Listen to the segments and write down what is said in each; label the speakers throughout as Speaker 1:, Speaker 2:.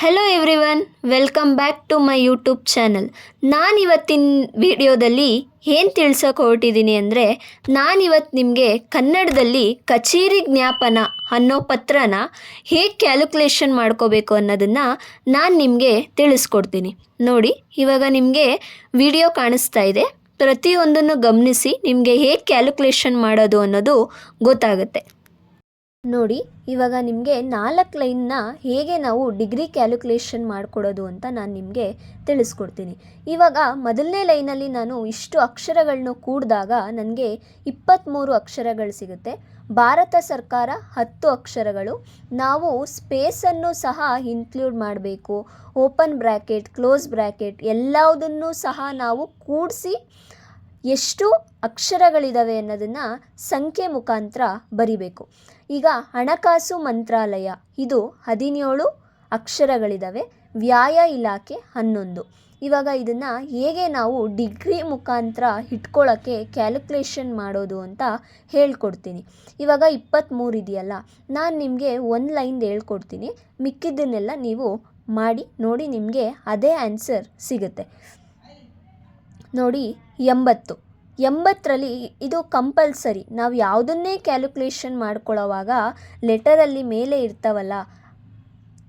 Speaker 1: Hello everyone welcome back to my YouTube channel ನಾನು ಇವತ್ತಿನ ವಿಡಿಯೋದಲ್ಲಿ ಏನು ತಿಳ್ಸೋಕೆ ಹೊರಟಿದ್ದೀನಿ ಅಂದರೆ, ನಾನಿವತ್ತು ನಿಮಗೆ ಕನ್ನಡದಲ್ಲಿ ಕಚೇರಿ ಜ್ಞಾಪನ ಅನ್ನೋ ಪತ್ರನ ಹೇಗೆ ಕ್ಯಾಲ್ಕುಲೇಷನ್ ಮಾಡ್ಕೋಬೇಕು ಅನ್ನೋದನ್ನು ನಾನು ನಿಮಗೆ ತಿಳಿಸ್ಕೊಡ್ತೀನಿ. ನೋಡಿ, ಇವಾಗ ನಿಮಗೆ ವಿಡಿಯೋ ಕಾಣಿಸ್ತಾ ಇದೆ. ಪ್ರತಿಯೊಂದನ್ನು ಗಮನಿಸಿ ನಿಮಗೆ ಹೇಗೆ ಕ್ಯಾಲ್ಕುಲೇಷನ್ ಮಾಡೋದು ಅನ್ನೋದು ಗೊತ್ತಾಗುತ್ತೆ. ನೋಡಿ, ಇವಾಗ ನಿಮಗೆ ನಾಲ್ಕು ಲೈನ್ನ ಹೇಗೆ ನಾವು ಡಿಗ್ರಿ ಕ್ಯಾಲ್ಕುಲೇಷನ್ ಮಾಡಿಕೊಡೋದು ಅಂತ ನಾನು ನಿಮಗೆ ತಿಳಿಸ್ಕೊಡ್ತೀನಿ. ಇವಾಗ ಮೊದಲನೇ ಲೈನಲ್ಲಿ ನಾನು ಇಷ್ಟು ಅಕ್ಷರಗಳನ್ನು ಕೂಡಿದಾಗ ನನಗೆ ಇಪ್ಪತ್ತ್ಮೂರು ಅಕ್ಷರಗಳು ಸಿಗುತ್ತೆ. ಭಾರತ ಸರ್ಕಾರ ಹತ್ತು ಅಕ್ಷರಗಳು. ನಾವು ಸ್ಪೇಸನ್ನು ಸಹ ಇನ್ಕ್ಲೂಡ್ ಮಾಡಬೇಕು. ಓಪನ್ ಬ್ರ್ಯಾಕೆಟ್, ಕ್ಲೋಸ್ ಬ್ರ್ಯಾಕೆಟ್ ಎಲ್ಲದನ್ನೂ ಸಹ ನಾವು ಕೂಡಿಸಿ ಎಷ್ಟು ಅಕ್ಷರಗಳಿದಾವೆ ಅನ್ನೋದನ್ನು ಸಂಖ್ಯೆ ಮುಖಾಂತರ ಬರಿಬೇಕು. ಈಗ ಹಣಕಾಸು ಮಂತ್ರಾಲಯ, ಇದು ಹದಿನೇಳು ಅಕ್ಷರಗಳಿದಾವೆ. ವ್ಯಾಯ ಇಲಾಖೆ ಹನ್ನೊಂದು. ಇವಾಗ ಇದನ್ನು ಹೇಗೆ ನಾವು ಡಿಗ್ರಿ ಮುಖಾಂತರ ಇಟ್ಕೊಳ್ಳೋಕ್ಕೆ ಕ್ಯಾಲ್ಕುಲೇಷನ್ ಮಾಡೋದು ಅಂತ ಹೇಳ್ಕೊಡ್ತೀನಿ. ಇವಾಗ ಇಪ್ಪತ್ತ್ಮೂರು ಇದೆಯಲ್ಲ, ನಾನು ನಿಮಗೆ ಒಂದು ಲೈನ್ ಹೇಳ್ಕೊಡ್ತೀನಿ. ಮಿಕ್ಕಿದ್ದನ್ನೆಲ್ಲ ನೀವು ಮಾಡಿ ನೋಡಿ ನಿಮಗೆ ಅದೇ ಆನ್ಸರ್ ಸಿಗುತ್ತೆ. ನೋಡಿ, ಎಂಬತ್ತು. ಎಂಬತ್ತರಲ್ಲಿ ಇದು ಕಂಪಲ್ಸರಿ. ನಾವು ಯಾವುದನ್ನೇ ಕ್ಯಾಲ್ಕುಲೇಷನ್ ಮಾಡ್ಕೊಳ್ಳೋವಾಗ ಲೆಟರಲ್ಲಿ ಮೇಲೆ ಇರ್ತಾವಲ್ಲ,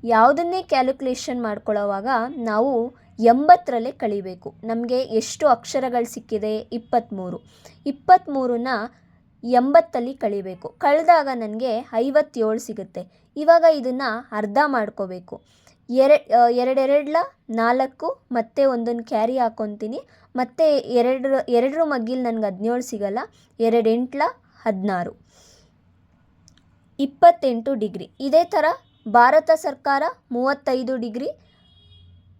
Speaker 1: ಯಾವುದನ್ನೇ ಕ್ಯಾಲ್ಕುಲೇಷನ್ ಮಾಡ್ಕೊಳ್ಳೋವಾಗ ನಾವು ಎಂಬತ್ತರಲ್ಲೇ ಕಳಿಬೇಕು. ನಮಗೆ ಎಷ್ಟು ಅಕ್ಷರಗಳು ಸಿಕ್ಕಿದೆ? ಇಪ್ಪತ್ತ್ಮೂರು ಇಪ್ಪತ್ತ್ಮೂರನ್ನ ಎಂಬತ್ತಲ್ಲಿ ಕಳಿಬೇಕು. ಕಳೆದಾಗ ನನಗೆ ಐವತ್ತೇಳು ಸಿಗುತ್ತೆ. ಇವಾಗ ಇದನ್ನು ಅರ್ಧ ಮಾಡ್ಕೋಬೇಕು. ಎರೆ ಎರಡೆರಡ್ಲ ನಾಲ್ಕು, ಮತ್ತೆ ಒಂದೊಂದು ಕ್ಯಾರಿ ಹಾಕ್ಕೊತೀನಿ ಮತ್ತು ಎರಡು, ಎರಡರ ಮಗ್ಗಿಲ್ ನನಗೆ ಹದಿನೇಳು ಸಿಗಲ್ಲ. ಎರಡೆಂಟ್ಲ ಹದಿನಾರು. ಇಪ್ಪತ್ತೆಂಟು ಡಿಗ್ರಿ. ಇದೇ ಥರ ಭಾರತ ಸರ್ಕಾರ ಮೂವತ್ತೈದು ಡಿಗ್ರಿ,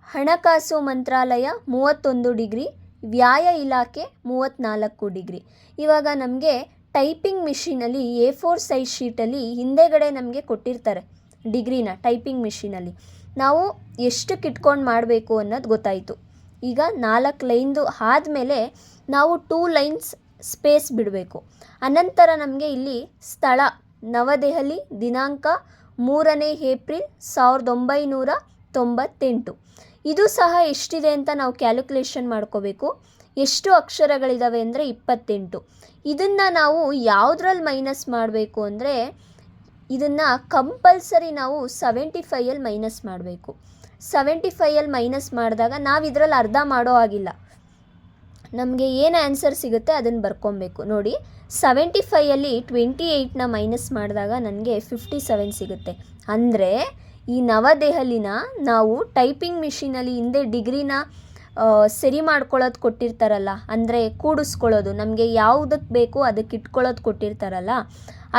Speaker 1: ಹಣಕಾಸು ಮಂತ್ರಾಲಯ ಮೂವತ್ತೊಂದು ಡಿಗ್ರಿ, ವ್ಯಾಯ ಇಲಾಖೆ ಮೂವತ್ತ್ನಾಲ್ಕು ಡಿಗ್ರಿ. ಇವಾಗ ನಮಗೆ ಟೈಪಿಂಗ್ ಮಿಷಿನಲ್ಲಿ ಎ ಫೋರ್ ಸೈಜ್ ಶೀಟಲ್ಲಿ ಹಿಂದೆಗಡೆ ನಮಗೆ ಕೊಟ್ಟಿರ್ತಾರೆ ಡಿಗ್ರಿನ ಟೈಪಿಂಗ್ ಮಿಷಿನಲ್ಲಿ. ನಾವು ಎಷ್ಟಕ್ಕೆ ಇಟ್ಕೊಂಡು ಮಾಡಬೇಕು ಅನ್ನೋದು ಗೊತ್ತಾಯಿತು. ಈಗ ನಾಲ್ಕು ಲೈನ್ದು ಆದಮೇಲೆ ನಾವು ಟೂ ಲೈನ್ಸ್ ಸ್ಪೇಸ್ ಬಿಡಬೇಕು. ಅನಂತರ ನಮಗೆ ಇಲ್ಲಿ ಸ್ಥಳ, ನವದೆಹಲಿ, ದಿನಾಂಕ ಮೂರನೇ ಏಪ್ರಿಲ್ ಸಾವಿರದ ಒಂಬೈನೂರ ತೊಂಬತ್ತೆಂಟು. ಇದು ಸಹ ಎಷ್ಟಿದೆ ಅಂತ ನಾವು ಕ್ಯಾಲ್ಕುಲೇಷನ್ ಮಾಡ್ಕೋಬೇಕು. ಎಷ್ಟು ಅಕ್ಷರಗಳಿದ್ದಾವೆ ಅಂದರೆ ಇಪ್ಪತ್ತೆಂಟು. ಇದನ್ನು ನಾವು ಯಾವುದ್ರಲ್ಲಿ ಮೈನಸ್ ಮಾಡಬೇಕು ಅಂದರೆ ಇದನ್ನು ಕಂಪಲ್ಸರಿ ನಾವು ಸೆವೆಂಟಿ ಫೈಯಲ್ಲಿ ಮೈನಸ್ ಮಾಡಬೇಕು. ಸೆವೆಂಟಿ ಫೈಯಲ್ಲಿ ಮೈನಸ್ ಮಾಡಿದಾಗ ನಾವು ಇದರಲ್ಲಿ ಅರ್ಧ ಮಾಡೋ ಆಗಿಲ್ಲ ನಮಗೆ ಏನು ಆನ್ಸರ್ ಸಿಗುತ್ತೆ ಅದನ್ನು ಬರ್ಕೊಬೇಕು. ನೋಡಿ ಸೆವೆಂಟಿ ಫೈಯಲ್ಲಿ ಟ್ವೆಂಟಿ ಏಯ್ಟ್ನ ಮೈನಸ್ ಮಾಡಿದಾಗ ನನಗೆ ಫಿಫ್ಟಿ ಸೆವೆನ್ ಸಿಗುತ್ತೆ. ಅಂದರೆ, ಈ ನವದೆಹಲಿನ ನಾವು ಟೈಪಿಂಗ್ ಮಿಷಿನಲ್ಲಿ ಹಿಂದೆ ಡಿಗ್ರಿನ ಸರಿ ಮಾಡ್ಕೊಳ್ಳೋದು ಕೊಟ್ಟಿರ್ತಾರಲ್ಲ, ಅಂದರೆ ಕೂಡಿಸ್ಕೊಳ್ಳೋದು, ನಮಗೆ ಯಾವುದಕ್ಕೆ ಬೇಕೋ ಅದಕ್ಕೆ ಇಟ್ಕೊಳ್ಳೋದು ಕೊಟ್ಟಿರ್ತಾರಲ್ಲ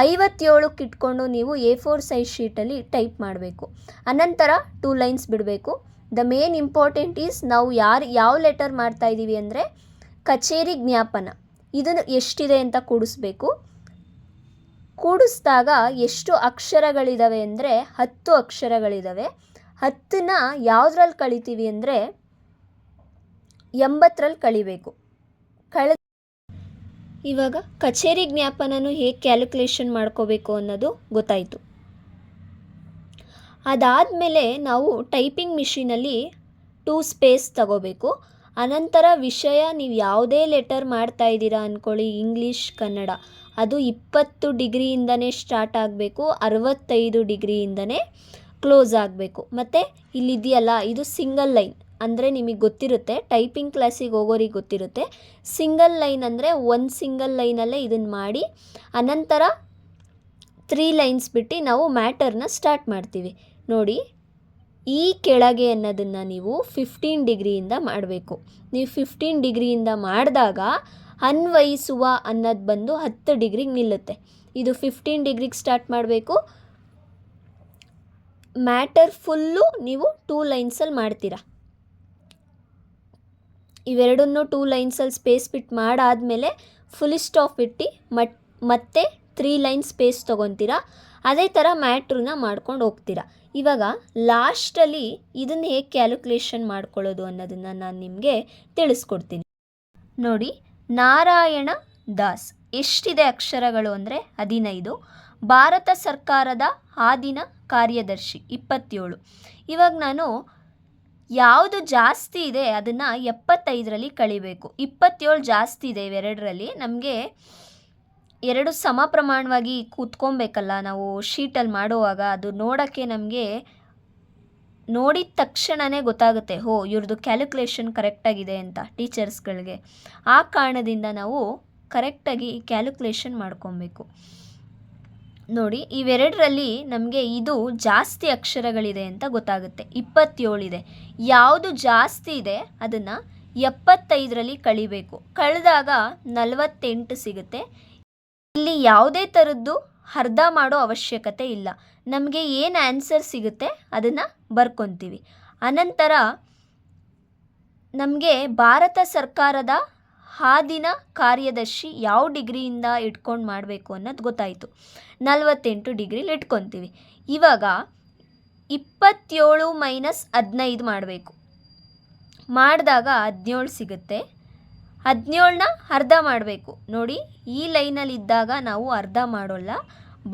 Speaker 1: ಐವತ್ತೇಳಕ್ಕೆ ಇಟ್ಕೊಂಡು ನೀವು ಎ ಫೋರ್ ಸೈಜ್ ಶೀಟಲ್ಲಿ ಟೈಪ್ ಮಾಡಬೇಕು. ಅನಂತರ ಟೂ ಲೈನ್ಸ್ ಬಿಡಬೇಕು. ದ ಮೇನ್ ಇಂಪಾರ್ಟೆಂಟ್ ಈಸ್ ನಾವು ಯಾರು, ಯಾವ ಲೆಟರ್ ಮಾಡ್ತಾ ಇದ್ದೀವಿ ಅಂದರೆ ಕಚೇರಿ ಜ್ಞಾಪನ. ಇದನ್ನು ಎಷ್ಟಿದೆ ಅಂತ ಕೂಡಿಸ್ಬೇಕು. ಕೂಡಿಸ್ದಾಗ ಎಷ್ಟು ಅಕ್ಷರಗಳಿದ್ದಾವೆ ಅಂದರೆ ಹತ್ತು ಅಕ್ಷರಗಳಿದ್ದಾವೆ ಹತ್ತನ್ನ ಯಾವುದ್ರಲ್ಲಿ ಕಳಿತೀವಿ ಅಂದರೆ ಎಂಬತ್ತರಲ್ಲಿ ಕಳಿಬೇಕು. ಕಳೆ ಇವಾಗ ಕಚೇರಿ ಜ್ಞಾಪನನು ಹೇಗೆ ಕ್ಯಾಲ್ಕುಲೇಷನ್ ಮಾಡ್ಕೋಬೇಕು ಅನ್ನೋದು ಗೊತ್ತಾಯಿತು. ಅದಾದಮೇಲೆ ನಾವು ಟೈಪಿಂಗ್ ಮಿಷಿನಲ್ಲಿ ಟೂ ಸ್ಪೇಸ್ ತಗೋಬೇಕು. ಅನಂತರ ವಿಷಯ ನೀವು ಯಾವುದೇ ಲೆಟರ್ ಮಾಡ್ತಾ ಇದ್ದೀರಾ ಅಂದ್ಕೊಳ್ಳಿ ಇಂಗ್ಲೀಷ್ ಕನ್ನಡ. ಅದು ಇಪ್ಪತ್ತು ಡಿಗ್ರಿಯಿಂದನೇ ಸ್ಟಾರ್ಟ್ ಆಗಬೇಕು, ಅರವತ್ತೈದು ಡಿಗ್ರಿಯಿಂದನೇ ಕ್ಲೋಸ್ ಆಗಬೇಕು. ಮತ್ತು ಇಲ್ಲಿದೆಯಲ್ಲ, ಇದು ಸಿಂಗಲ್ ಲೈನ್ ಅಂದರೆ ನಿಮಗೆ ಗೊತ್ತಿರುತ್ತೆ ಟೈಪಿಂಗ್ ಕ್ಲಾಸಿಗೆ ಹೋಗೋರಿಗೆ ಗೊತ್ತಿರುತ್ತೆ. ಸಿಂಗಲ್ ಲೈನ್ ಅಂದರೆ ಒಂದು ಸಿಂಗಲ್ ಲೈನಲ್ಲೇ ಇದನ್ನು ಮಾಡಿ, ಅನಂತರ ತ್ರೀ ಲೈನ್ಸ್ ಬಿಟ್ಟು ನಾವು ಮ್ಯಾಟರ್ನ ಸ್ಟಾರ್ಟ್ ಮಾಡ್ತೀವಿ. ನೋಡಿ, ಈ ಕೆಳಗೆ ಅನ್ನೋದನ್ನು ನೀವು ಫಿಫ್ಟೀನ್ ಡಿಗ್ರಿಯಿಂದ ಮಾಡಬೇಕು. ನೀವು ಫಿಫ್ಟೀನ್ ಡಿಗ್ರಿಯಿಂದ ಮಾಡಿದಾಗ ಅನ್ವಯಿಸುವ ಅನ್ನೋದು ಬಂದು ಹತ್ತು ಡಿಗ್ರಿಗೆ ನಿಲ್ಲುತ್ತೆ. ಇದು ಫಿಫ್ಟೀನ್ ಡಿಗ್ರಿಗೆ ಸ್ಟಾರ್ಟ್ ಮಾಡಬೇಕು. ಮ್ಯಾಟರ್ ಫುಲ್ಲು ನೀವು ಟೂ ಲೈನ್ಸಲ್ಲಿ ಮಾಡ್ತೀರಾ. ಇವೆರಡನ್ನೂ ಟೂ ಲೈನ್ಸಲ್ಲಿ ಸ್ಪೇಸ್ ಬಿಟ್ಟು ಮಾಡಾದಮೇಲೆ ಫುಲ್ ಸ್ಟಾಪ್ ಇಟ್ಟು, ಮಟ್, ಮತ್ತೆ ತ್ರೀ ಲೈನ್ ಸ್ಪೇಸ್ ತೊಗೊತೀರಾ. ಅದೇ ಥರ ಮ್ಯಾಟ್ರನ್ನ ಮಾಡ್ಕೊಂಡು ಹೋಗ್ತೀರಾ. ಇವಾಗ ಲಾಸ್ಟಲ್ಲಿ ಇದನ್ನು ಹೇಗೆ ಕ್ಯಾಲ್ಕುಲೇಷನ್ ಮಾಡ್ಕೊಳ್ಳೋದು ಅನ್ನೋದನ್ನು ನಾನು ನಿಮಗೆ ತಿಳಿಸ್ಕೊಡ್ತೀನಿ. ನೋಡಿ, ನಾರಾಯಣ ದಾಸ್, ಎಷ್ಟಿದೆ ಅಕ್ಷರಗಳು ಅಂದರೆ ಹದಿನೈದು. ಭಾರತ ಸರ್ಕಾರದ ಆದಿನ ಕಾರ್ಯದರ್ಶಿ, ಇಪ್ಪತ್ತೇಳು. ಇವಾಗ ನಾನು ಯಾವುದು ಜಾಸ್ತಿ ಇದೆ ಅದನ್ನು ಎಪ್ಪತ್ತೈದರಲ್ಲಿ ಕಳಿಬೇಕು. ಇಪ್ಪತ್ತೇಳು ಜಾಸ್ತಿ ಇದೆ ಇವೆರಡರಲ್ಲಿ. ನಮಗೆ ಎರಡು ಸಮ ಪ್ರಮಾಣವಾಗಿ ಕೂತ್ಕೊಬೇಕಲ್ಲ ನಾವು ಶೀಟಲ್ಲಿ ಮಾಡುವಾಗ. ಅದು ನೋಡೋಕ್ಕೆ ನಮಗೆ ನೋಡಿದ ತಕ್ಷಣವೇ ಗೊತ್ತಾಗುತ್ತೆ, ಹೋ ಇವ್ರದ್ದು ಕ್ಯಾಲ್ಕುಲೇಷನ್ ಕರೆಕ್ಟಾಗಿದೆ ಅಂತ ಟೀಚರ್ಸ್ಗಳಿಗೆ. ಆ ಕಾರಣದಿಂದ ನಾವು ಕರೆಕ್ಟಾಗಿ ಕ್ಯಾಲ್ಕುಲೇಷನ್ ಮಾಡ್ಕೊಬೇಕು. ನೋಡಿ, ಇವೆರಡರಲ್ಲಿ ನಮಗೆ ಇದು ಜಾಸ್ತಿ ಅಕ್ಷರಗಳಿದೆ ಅಂತ ಗೊತ್ತಾಗುತ್ತೆ. ಇಪ್ಪತ್ತೇಳಿದೆ. ಯಾವುದು ಜಾಸ್ತಿ ಇದೆ, ಅದನ್ನು ಎಪ್ಪತ್ತೈದರಲ್ಲಿ ಕಳಿಬೇಕು. ಕಳೆದಾಗ ನಲವತ್ತೆಂಟು ಸಿಗುತ್ತೆ. ಇಲ್ಲಿ ಯಾವುದೇ ಥರದ್ದು ಅರ್ಧ ಮಾಡೋ ಅವಶ್ಯಕತೆ ಇಲ್ಲ. ನಮಗೆ ಏನು ಆನ್ಸರ್ ಸಿಗುತ್ತೆ, ಅದನ್ನು ಬರ್ಕೊತೀವಿ. ಅನಂತರ ನಮಗೆ ಭಾರತ ಸರ್ಕಾರದ ಹಾದಿನ ಕಾರ್ಯದರ್ಶಿ ಯಾವ ಡಿಗ್ರಿಯಿಂದ ಇಟ್ಕೊಂಡು ಮಾಡಬೇಕು ಅನ್ನೋದು ಗೊತ್ತಾಯಿತು. ನಲವತ್ತೆಂಟು ಡಿಗ್ರಿಲಿ ಇಟ್ಕೊತೀವಿ. ಇವಾಗ ಇಪ್ಪತ್ತೇಳು ಮೈನಸ್ ಹದಿನೈದು ಮಾಡಬೇಕು. ಮಾಡಿದಾಗ ಹದಿನೇಳು ಸಿಗುತ್ತೆ. ಹದಿನೇಳನ್ನ ಅರ್ಧ ಮಾಡಬೇಕು. ನೋಡಿ, ಈ ಲೈನಲ್ಲಿ ಇದ್ದಾಗ ನಾವು ಅರ್ಧ ಮಾಡೋಲ್ಲ,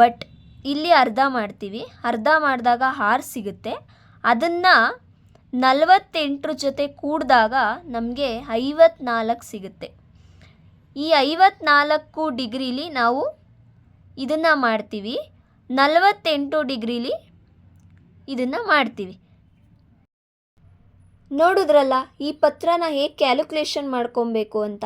Speaker 1: ಬಟ್ ಇಲ್ಲಿ ಅರ್ಧ ಮಾಡ್ತೀವಿ. ಅರ್ಧ ಮಾಡಿದಾಗ ಆರು ಸಿಗುತ್ತೆ. ಅದನ್ನು ನಲವತ್ತೆಂಟರ ಜೊತೆ ಕೂಡಿದಾಗ ನಮಗೆ ಐವತ್ನಾಲ್ಕು ಸಿಗುತ್ತೆ. ಈ ಐವತ್ನಾಲ್ಕು ಡಿಗ್ರೀಲಿ ನಾವು ಇದನ್ನು ಮಾಡ್ತೀವಿ. ನಲವತ್ತೆಂಟು ಡಿಗ್ರೀಲಿ ಇದನ್ನು ಮಾಡ್ತೀವಿ. ನೋಡಿದ್ರಲ್ಲ, ಈ ಪತ್ರನ ಹೇಗೆ ಕ್ಯಾಲ್ಕುಲೇಷನ್ ಮಾಡ್ಕೊಬೇಕು ಅಂತ?